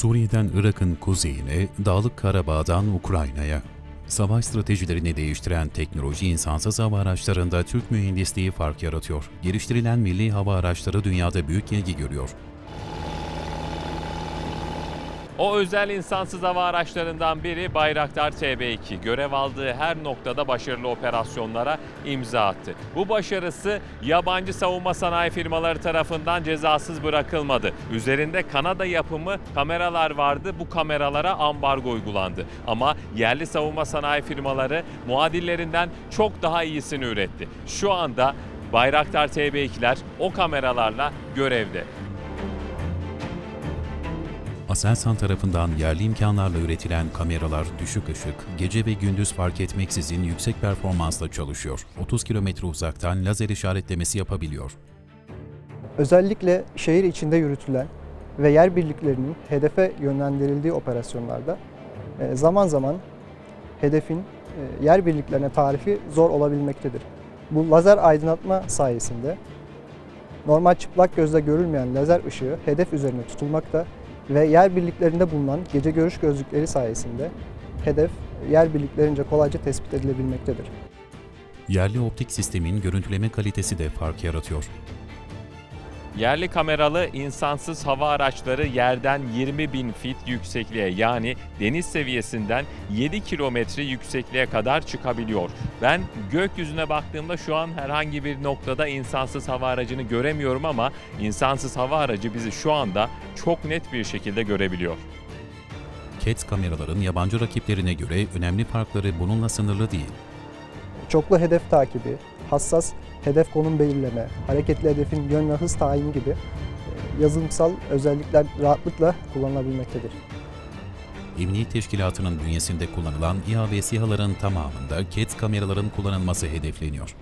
Suriye'den Irak'ın kuzeyine, Dağlık Karabağ'dan Ukrayna'ya. Savaş stratejilerini değiştiren teknoloji insansız hava araçlarında Türk mühendisliği fark yaratıyor. Geliştirilen milli hava araçları dünyada büyük ilgi görüyor. O özel insansız hava araçlarından biri Bayraktar TB2. Görev aldığı her noktada başarılı operasyonlara imza attı. Bu başarısı yabancı savunma sanayi firmaları tarafından cezasız bırakılmadı. Üzerinde Kanada yapımı kameralar vardı. Bu kameralara ambargo uygulandı. Ama yerli savunma sanayi firmaları muadillerinden çok daha iyisini üretti. Şu anda Bayraktar TB2'ler o kameralarla görevde. Aselsan tarafından yerli imkanlarla üretilen kameralar düşük ışık, gece ve gündüz fark etmeksizin yüksek performansla çalışıyor. 30 kilometre uzaktan lazer işaretlemesi yapabiliyor. Özellikle şehir içinde yürütülen ve yer birliklerinin hedefe yönlendirildiği operasyonlarda e, zaman zaman hedefin e, yer birliklerine tarifi zor olabilmektedir. Bu lazer aydınlatma sayesinde normal çıplak gözle görülmeyen lazer ışığı hedef üzerine tutulmakta ve yer birliklerinde bulunan gece görüş gözlükleri sayesinde hedef yer birliklerince kolayca tespit edilebilmektedir. Yerli optik sistemin görüntüleme kalitesi de fark yaratıyor. Yerli kameralı insansız hava araçları yerden 20 bin fit yüksekliğe yani deniz seviyesinden 7 kilometre yüksekliğe kadar çıkabiliyor. Ben gökyüzüne baktığımda şu an herhangi bir noktada insansız hava aracını göremiyorum ama insansız hava aracı bizi şu anda çok net bir şekilde görebiliyor. CAT kameraların yabancı rakiplerine göre önemli farkları bununla sınırlı değil. çoklu hedef takibi, hassas hedef konum belirleme, hareketli hedefin yön ve hız tayini gibi e, yazılımsal özellikler rahatlıkla kullanılabilmektedir. Emniyet Teşkilatı'nın bünyesinde kullanılan İHA ve SİHA'ların tamamında CAT kameraların kullanılması hedefleniyor.